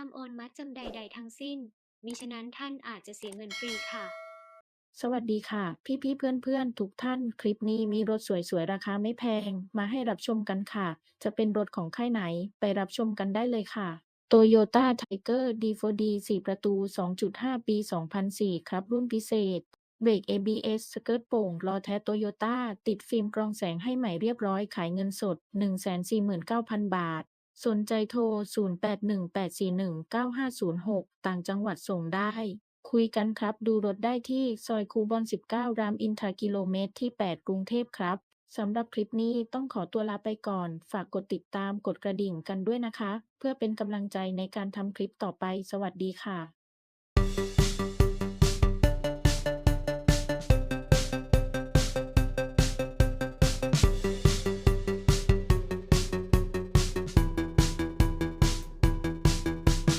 ห้ามโอนมัดจำใด ๆ ทั้งสิ้น มิฉะนั้นท่านอาจจะเสียเงินฟรีค่ะ สวัสดีค่ะ พี่ๆเพื่อนๆ ทุกท่าน คลิปนี้มีรถสวยๆ ราคาไม่แพง มาให้รับชมกันค่ะ จะเป็นรถของค่ายไหนไปรับชมกันได้เลยค่ะ Toyota Tiger D4D 4 ประตู 2.5 ปี 2004 ครับ รุ่นพิเศษ เบรก ABS สเกิร์ตโป่งล้อแท้ Toyota ติดฟิล์มกรองแสงให้ใหม่เรียบร้อยขายเงินสด 149,000 บาท สนใจโทร 0818419506 ต่างจังหวัดส่งได้ คุยกันครับ ดูรถได้ที่ซอยคูบอน 19 รามอินทรากิโลเมตรที่ 8 กรุงเทพครับสำหรับคลิปนี้ต้องขอตัวลาไปก่อน ฝากกดติดตามกดกระดิ่งกันด้วยนะคะ เพื่อเป็นกำลังใจในการทำคลิปต่อไป สวัสดีค่ะ